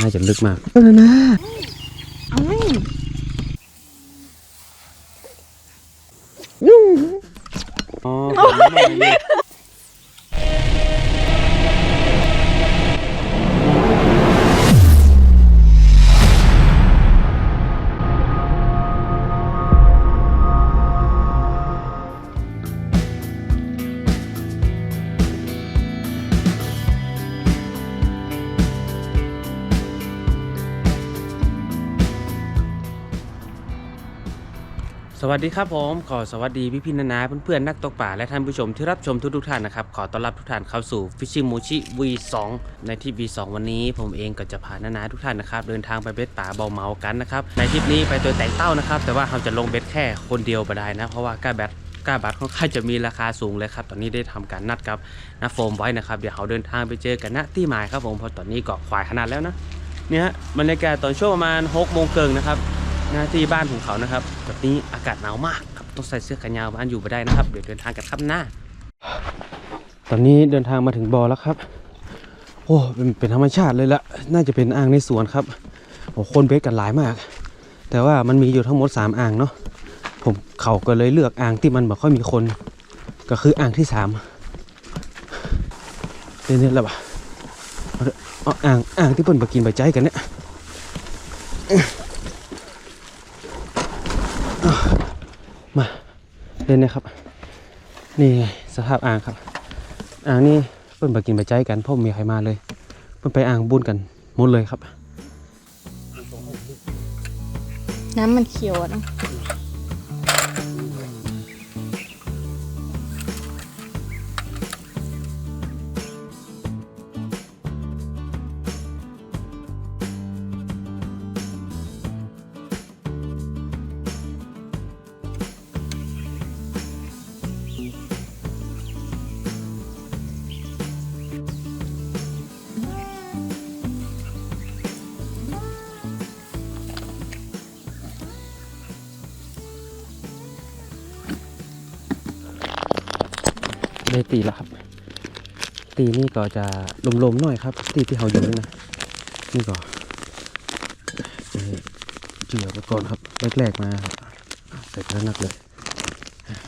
น่าจะลึกมากเออนะ ดีครับผมขอสวัสดีพี่พี่ๆนานาเพื่อนๆนักตกป่าและท่านผู้ชมที่รับชมทุกๆท่านนะครับขอต้อนรับทุกท่านเข้าสู่ Fishing Mochi V2 ในที่ V2 วันนี้ ผมเองก็จะพานานาทุกท่านนะครับเดินทางไปเบ็ดป่าเบาเมากันนะครับในทริปนี้ไปตัวแต่งเต้านะครับแต่ว่าเราจะลงเบ็ดแค่คนเดียวไปได้นะเพราะว่ากล้าแบตกล้าบัตรค่อนข้างจะมีราคาสูงเลยครับ ตอนนี้ได้ทำการนัดกับนาโฟมไว้นะครับ เดี๋ยวเราเดินทางไปเจอกันณที่หมายครับผมเพราะตอนนี้เกาะควายขนาดแล้วนะ เนี่ยบรรยากาศตอนช่วงประมาณ6โมงเกิงนะครับ หน้าที่บ้านของเขานะครับแบบนี้อากาศหนาวมากครับต้องใส่เสื้อกันยาวบ้านอยู่ไม่ได้นะครับ เดี๋ยวเดินทางกันครับหน้า ตอนนี้เดินทางมาถึงบ่อแล้วครับ โอ้เป็นเป็นธรรมชาติเลยละน่าจะเป็นอ่างในสวนครับโอ้คนเบสกันหลายมาก แต่ว่ามันมีอยู่ทั้งหมด 3 อ่างเนาะผมเขาก็เลยเลือกอ่างที่มันไม่ค่อยมีคน ก็คืออ่างที่สามเนี่ยเนี่ยแหละปะเอออ่างอ่างที่เพิ่นมากินใบใจกันเนี่ย มา เล่นนะครับ นี่สภาพอ่างครับ อ่างนี่เพิ่นไปกินไปใจกันพ่อไม่มีใครมาเลย เพิ่นไปอ่างบุญกันหมดเลยครับ น้ำมันเขียวอะเนาะ ตีแล้วครับ ตีนี่ก็จะลมๆหน่อยครับ ตีที่เขาอยู่นี่นะนี่ก็เอ่อเจือไปก่อนครับแรกๆมาเสร็จแล้วนักเลย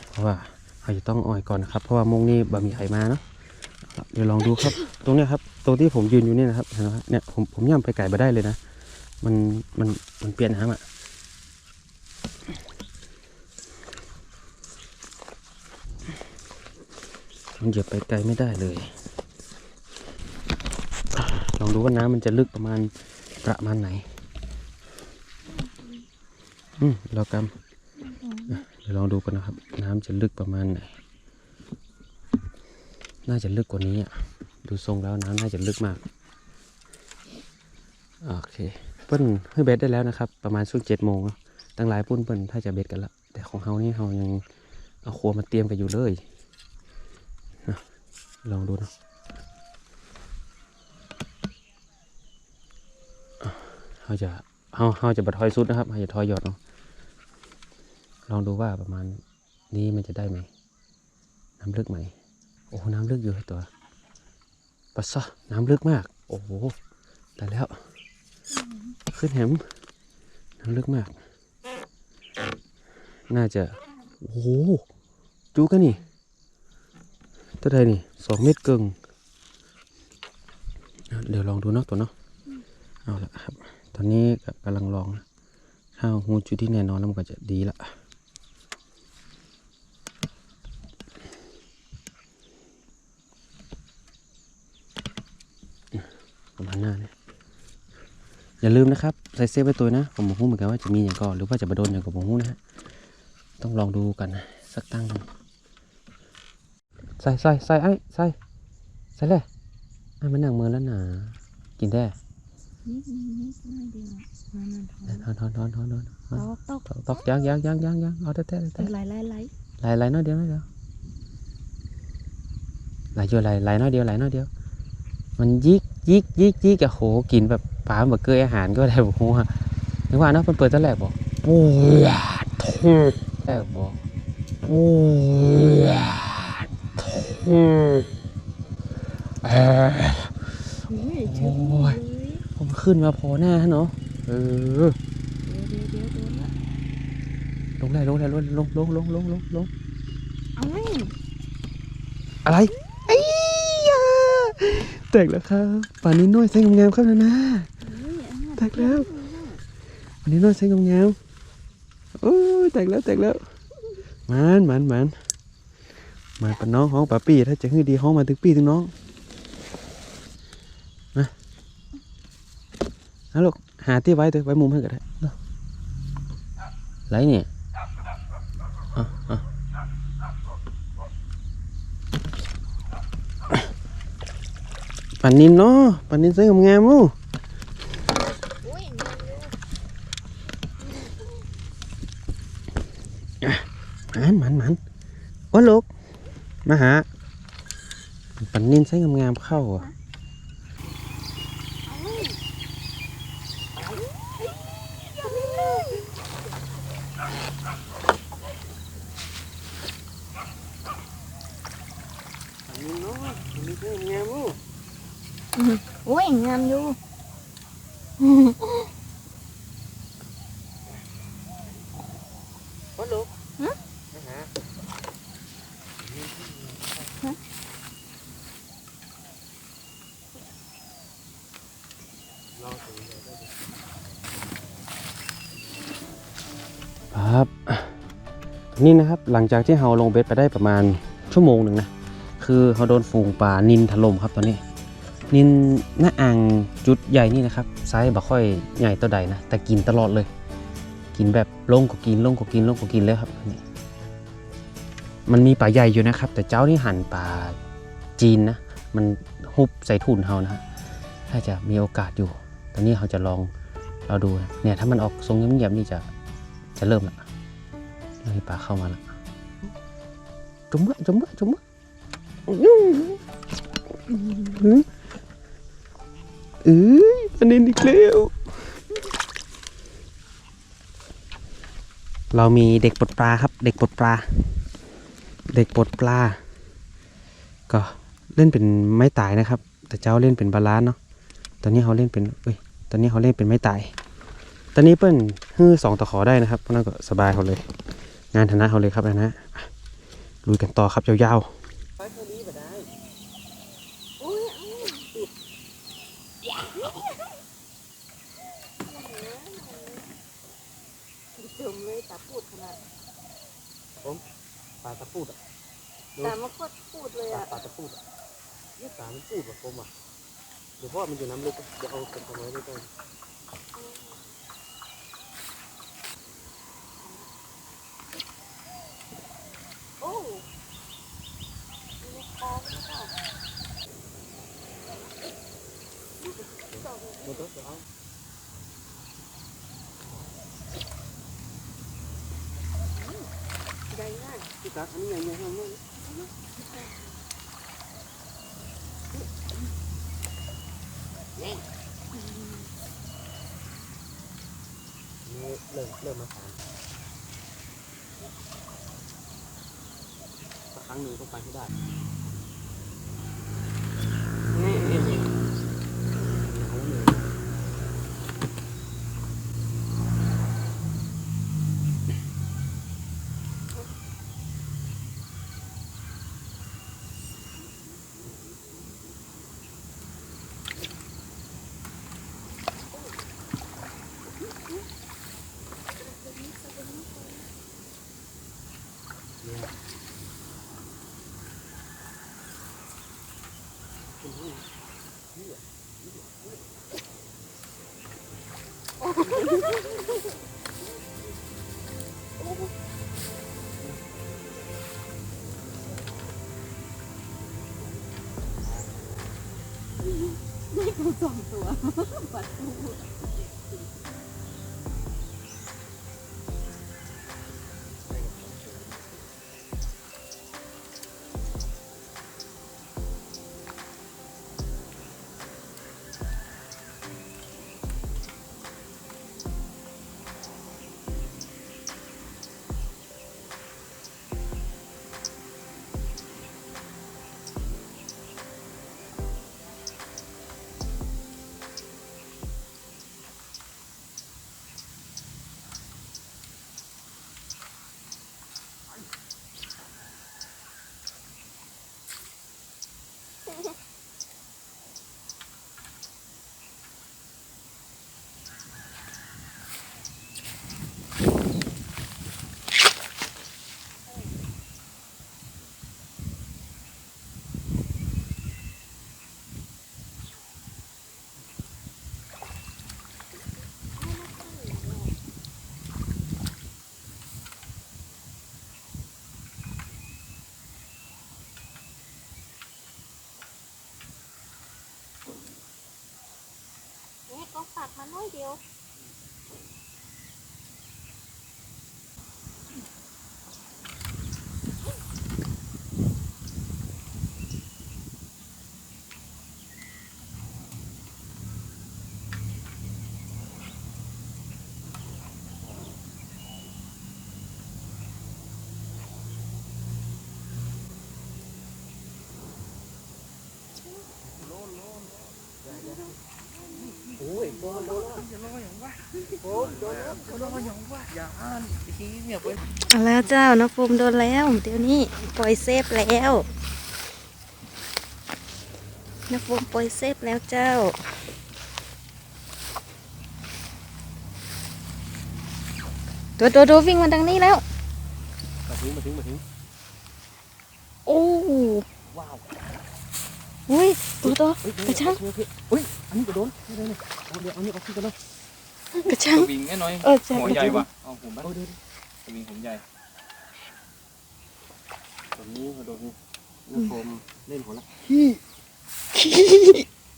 เพราะว่าเขาจะต้องอ่อยก่อนนะครับ เพราะว่ามงนี้บะมีใครมาเนาะเดี๋ยวลองดูครับ ตรงเนี้ยครับ ตรงที่ผมยืนอยู่เนี่ยนะครับเห็นไหมเนี่ยผมผมย่ำไปไก่ไปได้เลยนะ มันมันมันเปลี่ยนน้ำอะ มันเหยียบไปไกลไม่ได้เลย ลองดูว่าน้ำมันจะลึกประมาณประมาณไหน อืมเรากำเดี๋ยวลองดูกันนะครับ น้ำจะลึกประมาณไหน น่าจะลึกกว่านี้อะ ดูทรงแล้วน้ำน่าจะลึกมาก โอเค เปิ้ลให้เบ็ดได้แล้วนะครับ ประมาณช่วงเจ็ดโมงตั้งหลายปุ้นเปิ้ลถ้าจะเบ็ดกันละ แต่ของเฮานี่เฮายังเอาครัวมาเตรียมกันอยู่เลย ลองดูนะเขาจะเขาเขาจะบัดทอยสุดนะครับเขาจะทอยหยอดเนาะลองดูว่าประมาณนี้มันจะได้ไหม น้ำลึกไหม โอ้โหน้ำลึกอยู่ให้ตัวปัสสะน้ำลึกมาก โอ้โหแต่แล้ว ขึ้นแหมน้ำลึกมาก น่าจะ โอ้โหจูกันนี่ ตัวใดนี่สองเมตรเกิงอะเดี๋ยวลองดูเนาะตัวเนาะเอาละครับ ตอนนี้ก็กำลังลองนะถ้าหูจุดที่แน่นอนแล้วมันก็จะดีละประมาณหน้าเนี่ยอย่าลืมนะครับ ใส่เซฟไว้ตัวนะ ผมบอกเหมือนกันว่าจะมีอย่างก่อนหรือว่าจะมาโดนอย่างกับผมหูนะฮะต้องลองดูกันนะ สักตั้งหนึ่ง ใส่ใส่ใส่ไอ้ใส่ใส่เลยไอ้มันหนังมือแล้วหนากินได้นิดนิดนิดหน่อยเดียวมันมันทอนทอนทอนทอนทอนตอกตอกตอกยังยังยังยังยังเอาแต่แต่เอแต่อไหลไหลไหลไหลไหลน้อยเดียวน้อยเดียวไหลเยอะไหลไหลน้อยเดียวไหลน้อยเดียว มันยิกยิกยิกยิกอะโหกินแบบปลาแบบเกยอาหารก็ได้บอกว่านึกว่าเนาะมันเปิดตั้งแรกบอกโอ้ยทุ่งแรกบอกโอ้ยทุ่งเออโอ้ยผมขึ้นมาพอหน้าเนาะเออเดี๋ยวเดี๋ยวเดี๋ยวลงได้ลงได้ลงลงลงลงลงลงลงอาไว้อะไรไอ้ยาแตกแล้วครับป่านนี้น้อยใส่งามๆครับนะนะเฮ้ยอันนั้นแตกแล้วป่านนี้น้อยใส่งามๆโอ้แตกแล้วแตกแล้วมันมันมัน มันปะน้องห้องป้าปี้ถ้าจะให้ดีห้องมาถึงปี้ถึงน้องนะฮัลโหลหาที่ไว้เถอะไว้มุมให้ก็ได้นะไรเนี่ยอะอะปันนินเนาะปันนินสวยงามๆมู้มันมันมันโอ้ลูก มาหาปันนินสวยงามๆเข้าอะปันนินเนาะปันนินสวยงามๆมู่ โอ้ยงามอยู่ โอ้ลูก ฮะ มาหาครับ นี่นะครับหลังจากที่เราลงเบ็ดไปได้ประมาณชั่วโมงหนึ่งนะคือเขาโดนฝูงป่านินถล่มครับตอนนี้ นินหน้าอ่างจุดใหญ่นี่นะครับไซส์บ่ค่อยใหญ่ตัวใดนะแต่กินตลอดเลย กินแบบลงก็กินลงก็กินลงก็กินเลยครับนนี้มันมีป่าใหญ่อยู่นะครับ แต่เจ้านี่หันป่าจีนนะมันฮุบใส่ทุนเฮานะฮะถ้าจะมีโอกาสอยู่ ตอนนี้เขาจะลองเราดูนะเนี่ยถ้ามันออกทรงเงียบๆนี่จะจะเริ่มละ มีป่าเข้ามาละจุ๊มเบะจุ๊มเบะจุ๊มเบะอื้อหือเอ้ยประเด็นอีกแล้วเรามีเด็กปลดปลาครับ เด็กปลดปลา เด็กปลดปลา ก็เล่นเป็นไม้ตายนะครับ แต่เจ้าเล่นเป็นบาลานเนาะตอนนี้เขาเล่นเป็นเอ้ยตอนนี้เขาเล่นเป็นไม้ตาย ตอนนี้เปิ้ลฮื้อสองตะขอได้นะครับเพราะนั่นก็สบายเขาเลย งานธนะเขาเลยครับนะนะอะลุยกันต่อครับยาวๆอุ้ยเอาปิดจมเลยตาพูดขนาดปลาตะพูดอะตามาโคตรพูดเลยปลาอะปลาตะพูดอะนี่ปลามันพูดแบบผมอะเดี๋ยวเพราะว่ามันอยู่น้ำลึกอะเดี๋ยวเอาเก็บเอาไว้ด้วยกันโอ้มีคอไม่ได้หมดแล้วเดี๋ยวเอาใหญ่ง่ายพี่ตักอัน นี้ยังยังยังยังนี่เริ่มเริ่มมาสามสักค รั้งหนึ่งต้องไปให้ได้ Hi, Bill. เอาแล้วเจ้าน้องโฟมโดนแล้ว เดี๋ยวนี้ปล่อยเซฟแล้วน้องโฟมปล่อยเซฟแล้วเจ้าตัวตัวตัววิ่งมาทางนี้แล้วมาถึงมาถึงมาถึงโอ้ว้าว อุ้ยตัวตัวเฮ้ยกระชังเฮ้ยอันนี้ก็โดนไม่ได้เลยเอาเดี๋ยวเอานี่เอาขึ้นกันเลยกระชังวิ่งแค่น้อยเออใช่หัวใหญ่วะเอาผมบ้างเอาเดี๋ยววิ่งผมใหญ่ตรงนี้มาโดนนี่น้ำโฟมเล่นหัวละ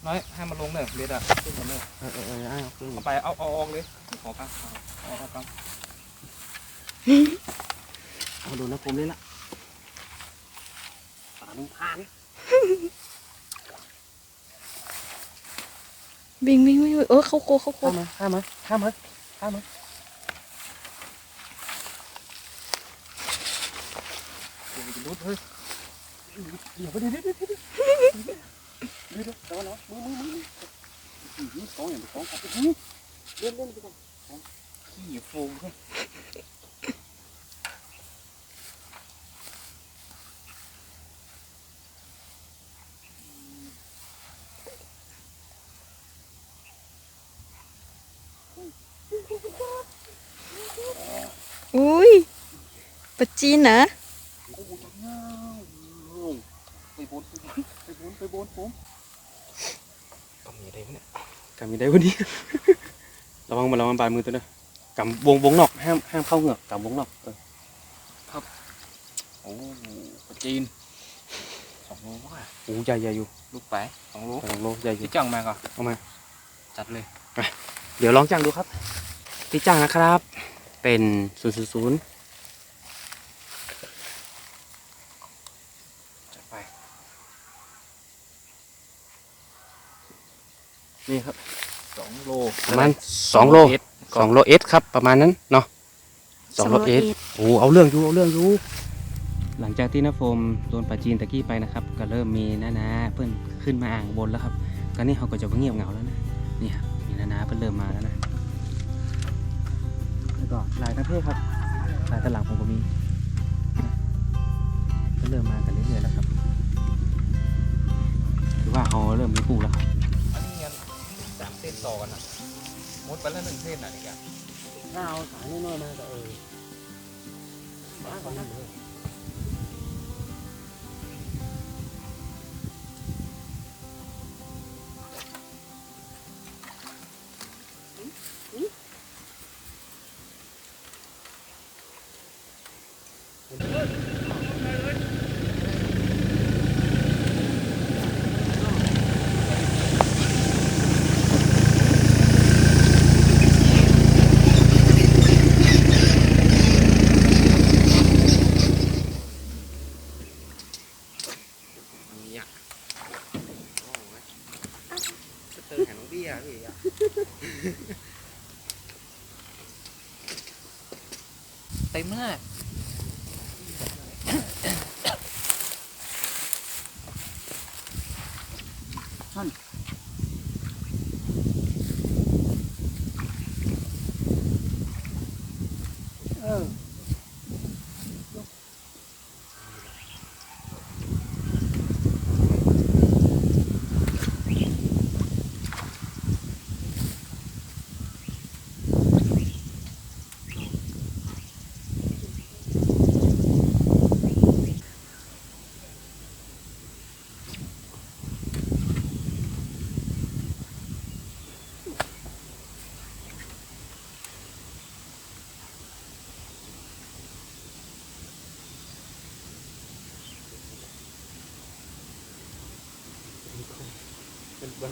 น้อยให้มันลงเลยเด็ดอะขึ้นมาเลยเออเออเออเอาขึ้นเอาไปเอาเอาออกเลยขอครับเอาเอาครับเอาโดนน้ำโฟมเล่นละผ่านผ่าน วิ่งวิ่งวิ่งเออเขาโกเขาโกข้ามมาข้ามาข้ามมาข้ามมารุดเฮ้ยเดี๋ยวไปดิดิดิดิดิดิดิระวังนะมือมือมือมือของอย่างของขับไปเล่นเล่นไปก่อนขี้ฟูงเฮ้ย อุ้ยปะจีนนะโอ้โหจังเงาไปบนไปบนไปบนผมกำมีอะไรวะเนี่ยกำมีได้วันนี้ระวังมาระวังปลายมือตัวนึงกำวงวงนอกห้ามห้ามเข้าเหงือกกำวงนอกเออโอ้ปลาจีนสองโลว่ะโอ้ใหญ่ใหญ่อยู่ลูกไปสองโลสองโลใหญ่อยู่ที่จังมาก่อนเอามาจัดเลยเดี๋ยวลองจ้างดูครับที่จ้างนะครับ เป็นศูนย์ศูนย์ศูนย์จัดไปนี่ครับสองโลประมาณสองโลเอ็ดสองโลเอสครับประมาณนั้นเนาะสองโลเอสโอ้เอาเรื่องอยู่เอาเรื่องอยู่หลังจากที่น้าโฟมโดนปลาจีนตะกี้ไปนะครับ ก็เริ่มมีน้านาเพื่อนขึ้นมาอ่างบนแล้วครับก็นี่เขาก็จะเงียบเหงาแล้วนะนี่ครับมีน้านาเพื่อนเริ่มมาแล้วนะ แล้วก็ลายประเภทครับลายตะหลังผมก็มีก็เริ่มมากันเรื่อยๆแล้วครับถือว่าเขาเริ่มมีคู่แล้วครับอันนี้ยังสามเส้นต่อกันอะมดไปแล้วหนึ่งเส้นอะนี่แกถ้าเอาสายน้อยๆมาก็เออมาก่อนนะ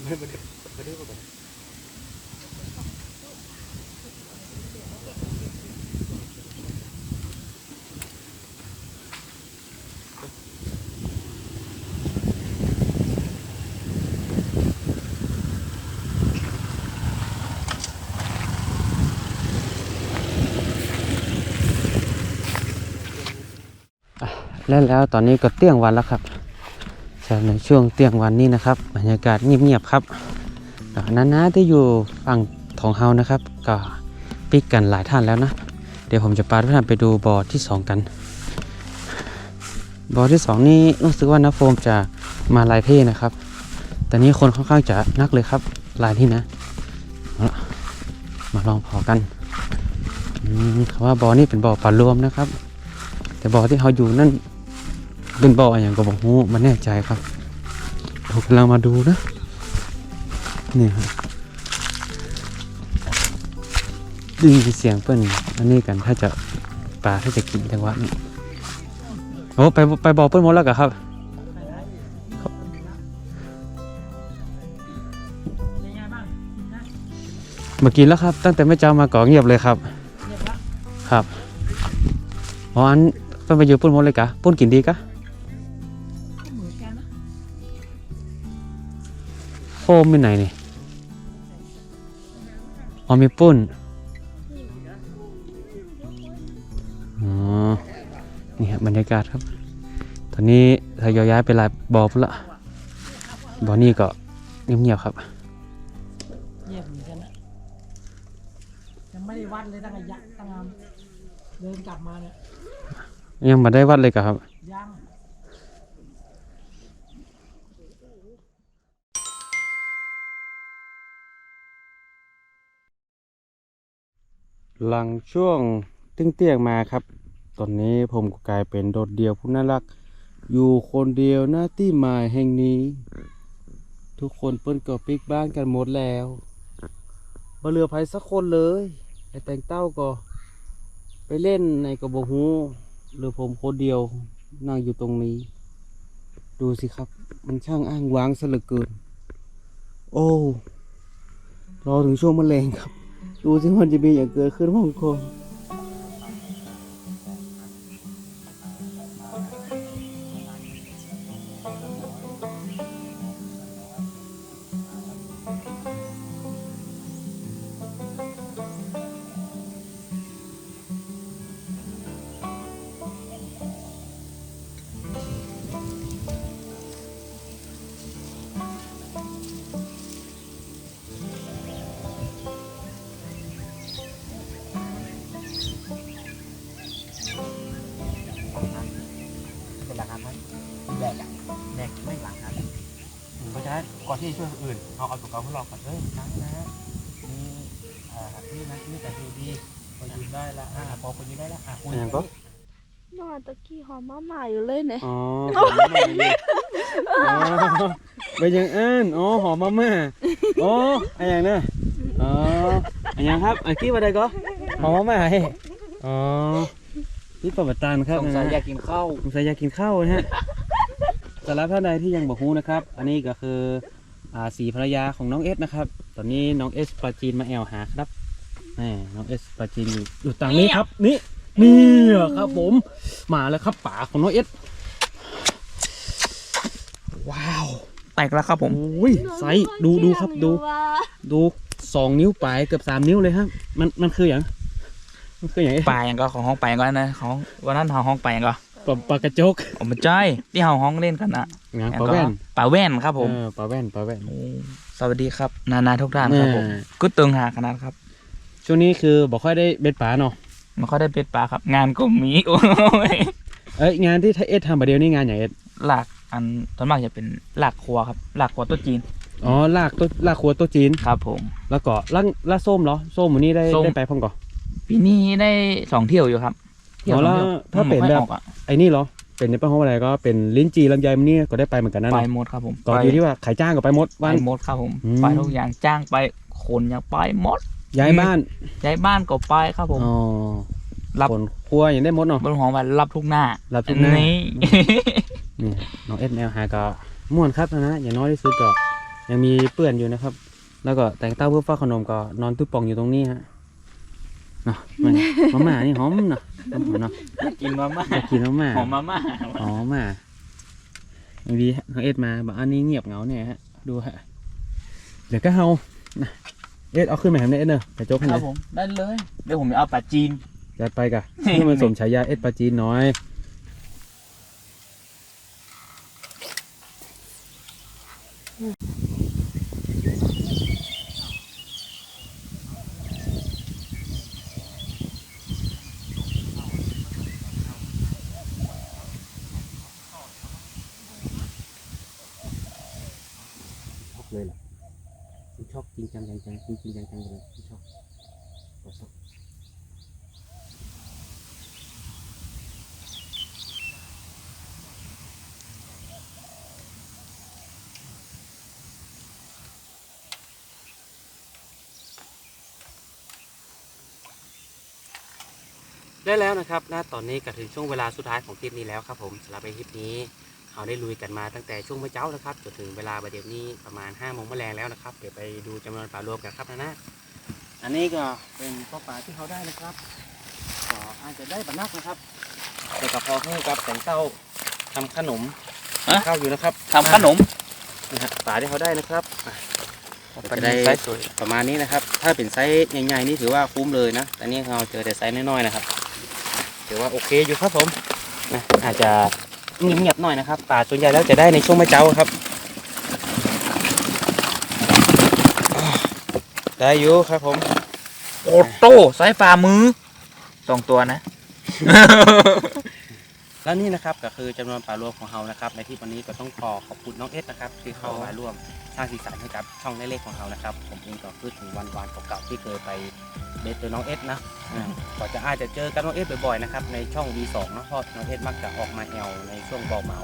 ไม่ไม่ได้ไม่ได้บอกแล้แล้วตอนนี้ก็เตี้ยงวันแล้วครับ จากในช่วงเที่ยงวันนี้นะครับ บรรยากาศเงียบๆครับแล้วน้าๆที่อยู่ฝั่งของเฮานะครับ ก็ปิกกันหลายท่านแล้วนะ เดี๋ยวผมจะพาทุกท่านไปดูบ่อที่สองกัน บ่อที่สองนี่รู้สึกว่าน้าโฟมจะมาลายเพ่นะครับ แต่นี้คนค่อนข้างจะนักเลยครับลายที่นะ มาลองเผากันคำว่าบ่อนี่เป็นบ่อปลารวมนะครับ แต่บ่อที่เขาอยู่นั่น เป็นบ่ออย่างก็บอกฮู้มันแน่ใจครับเรากำลังมาดูนะนี่ครับดยินเสียงเปิ้นอันนี้กันถ้าจะปลาถ้าจะกินจังหวะนี้โอ้ไปไปบ่อเปิ้นหมดแล้วกะครับเมื่อกี้แล้วครับ ตั้งแต่ไม่เจ้ามาก่อเงียบเลยครับครับอ๋ออันเพิ่นไปอยู่ปุ้นมดเลยกะปุ้นกินดีกะ ฟมมีไหนนี่อ๋อมีปุ้นอ๋อนี่ครับบรรยากาศครับ ตอนนี้ทยอยย้ายไปหลายบ่อพุ่นละบ่อนี่ก็เงียบๆครับเงียบเหมือนกันนะยังไม่ได้วัดเลยตั้งแต่ยะตั้งแต่เดินกลับมาเนี่ยยังมาได้วัดเลยกะครับ หลังช่วงเตี้ยงๆมาครับ ตอนนี้ผมก็กลายเป็นโดดเดี่ยวผู้น่ารัก อยู่คนเดียวหน้าที่หมายแห่งนี้ ทุกคนเปิ้นก็ปิกบ้านกันหมดแล้วบ่เหลือไผสักคนเลยไอแตงเต้าก็ ไปเล่นในกระบอกหูหลือผมคนเดียวนั่งอยู่ตรงนี้ ดูสิครับ มันช่างอ้างว้างซะเหลือเกิน โอ้รอถึงช่วงมะเร็งครับ ดูสิมันจะมีอย่างเกิดขึ้นฮ่องกง ที่จะช่วยคนอื่นเอาเอาตัวเขาเพื่อรอก่อนเฮ้ยนะนะมีอ่านี่นะนี่แต่ดูดีพอยืนได้ละอ่าพอพอยืนได้ละอะคุณอย่างก็นอนตะกี้หอมมาหมาอยู่เลยเนี่ยอ๋อหอมมาม่าเลยอ๋อไปยังเอิ้นอ๋อหอมมาม่าอ๋อไอะไรอย่างเนี้ยอ๋อไอะไรอย่างครับไอ้กี้ว่าได้ก็หอมมาม่าให้อ๋อนี่ประวัติตานครับสงสัยนะอยากกินข้าวสงสัยอยากกินข้าวนะฮะสำหรับท่านใดที่ยังบอกฮู้นะครับ อันนี้ก็คืออ่า สีภรรยาของน้องเอสนะครับ ตอนนี้น้องเอสปลาจีนมาแอวหาครับแหมน้องเอสปลาจีนอยู่อยู่ต่างนี้ครับ นี่นี่ครับผม มาแล้วครับป่าของน้องเอสว้าวแตกแล้วครับผมโอ้ยไซส์ดูดูครับดู ดูสองนิ้วปลายเกือบสามนิ้วเลยครับ มันมันคืออย่างมันคืออย่างไอ้ปลาอย่างก็ของห้องไปก็นะของวันนั้นเฮาห้องไปก็ ปลาปลากระจกผมไม่ใช่ที่เฮาห้องเล่นกันนะงานปลาแว่นปลาแว่นครับผมเออปลาแว่นปลาแว่นโอ้สวัสดีครับ นานาทุกท่านครับผมแม่กุดเติงหาขนาดครับ ช่วงนี้คือบอกค่อยได้เบ็ดป่าเนาะไม่ค่อยได้เป็ดปลาครับ งานก็มีโอ้ยเอ้ยงานที่เอสทำประเดี๋ยวนี้งานอย่างเอสหลักอันส่วนมากจะเป็นหลักครัวครับหลักครัวโตัวจีนอ๋อลากตัวลากครัวตัวจีนครับผม แล้วก็ล่างล่าส้มเหรอส้มวันนี้ได้ส้มได้ไปพร้อมก่อนปีนี้ได้สองเที่ยวอยู่ครับเที่ยว อ๋อสองเที่ยวแล้วถ้าเป็นไม่แบบค่อยออกอะไอ้นี่เหรอ เป็นในป้าห้องอะไรก็เป็นลิ้นจีลำไยมันนี่ก็ได้ไปเหมือนกันนะไปเนาะหมดครับผมตอนที่ว่าขายจ้างก็ไปหมดไปวันหมดครับผมอืมไปทุกอย่างจ้างไปคนยังไปหมดย้ายบ้านย้ายบ้านก็ไปครับผมอ๋อรับคนครัวอย่างได้หมดเนาะบนหอวันรับทุกหน้ารับทุกหน้านี่นี่น้องเอสแนวหาก็ม่วนครับนะอย่างน้อยที่สุดก็ยังมีเปื่อนอยู่นะครับ แล้วก็แต่งเต้าเพื่อฟ้าขนมก็นอนตุ้ป่องอยู่ตรงนี้ฮะ เนาะมันมาม่านี่หอมเนาะหอมเนาะกินมาม่าอยากกินมาม่าหอมมาม่าหอมอะบางทีน้องเอ็ดมาบอกอันนี้เงียบเหงาเนี่ยฮะดูฮะเดี๋ยวก็เฮานะเอ็ดเอาขึ้นมาทำเนี่ยเอ็ดเนอะแต่โจ๊กให้คหรัน่บอยผมได้เลย เดี๋ยวผมจะเอาปลาจีนจัดไปกะให้มันสมฉายาเอ็ดปลาจีนน้อย ชอบเลยเหรอผมชอบจริง จริงๆจังจังเลยชอบผมชอบได้แล้วนะครับ ณ ตอนนี้ก็ถึงช่วงเวลาสุดท้ายของคลิปนี้แล้วครับผมสำหรับในคลิปนี้ เขาได้ลุยกันมาตั้งแต่ช่วงเมื่อเช้านะครับจนถึงเวลาประเดี๋ยวนี้ประมาณ5้าโมงแมลงแล้วนะครับ เดี๋ยวไปดูจำนวนปลารวมกันครับนะนะอันนี้ก็เป็นข้อปลาที่เขาได้นะครับก็อาจจะได้บรรนักนะครับแต่กับพอเพื่อกับแต่งเต้าทำขนมฮะข้าวอยู่นะครับทำขนมนะฮะปลาที่เขาได้นะครับอะเป็นได้ไซส์สวยประมาณนี้นะครับ ถ้าเป็นไซส์ใหญ่ๆนี่ถือว่าคุ้มเลยนะแต่นี่เราเจอแต่ไซส์น้อยๆนะครับ ถือว่าโอเคอยู่ครับผมนะอาจจะ เงียบๆหน่อยนะครับ ป่าส่วนใหญ่แล้วจะได้ในช่วงเมื่อเช้าครับ ได้อยู่ครับผม โอโต้ไซส์ฝ่ามือสองตัวนะ แล้วนี่นะครับก็คือจำนวนปลารวมของเรานะครับ ในที่วันนี้ก็ต้องขอขอบคุณน้องเอสนะครับที่เข้ามาร่วมสร้างสีสันให้กับช่องเล็กๆของเรานะครับ ผมเองก็คือถึงวันวานเก่าๆที่เคยไปเดทเจอน้องเอสนะอ่าก็จะอาจจะเจอกันน้องเอสบ่อยๆนะครับในช่อง V2 นะเพราะน้องเอสมักจะออกมาแอลในช่วงบ่อเหมา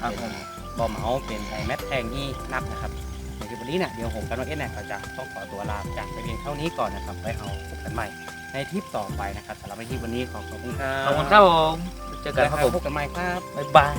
ครับเป็นบ่อเหมาเป็นไอแมทแทงนี่นับนะครับในคลิปวันนี้เนี่ยเดี๋ยวผมกับน้องเอสเนี่ยก็จะต้องขอตัวลาจากไปเพียงเท่านี้ก่อนนะครับไปเอาพบกันใหม่ในทริปต่อไปนะครับสำหรับในทริปวันนี้ขอขอบคุณครับ ขอบคุณครับผม เจอกันครับผมพบกันใหม่ครับบ๊ายบาย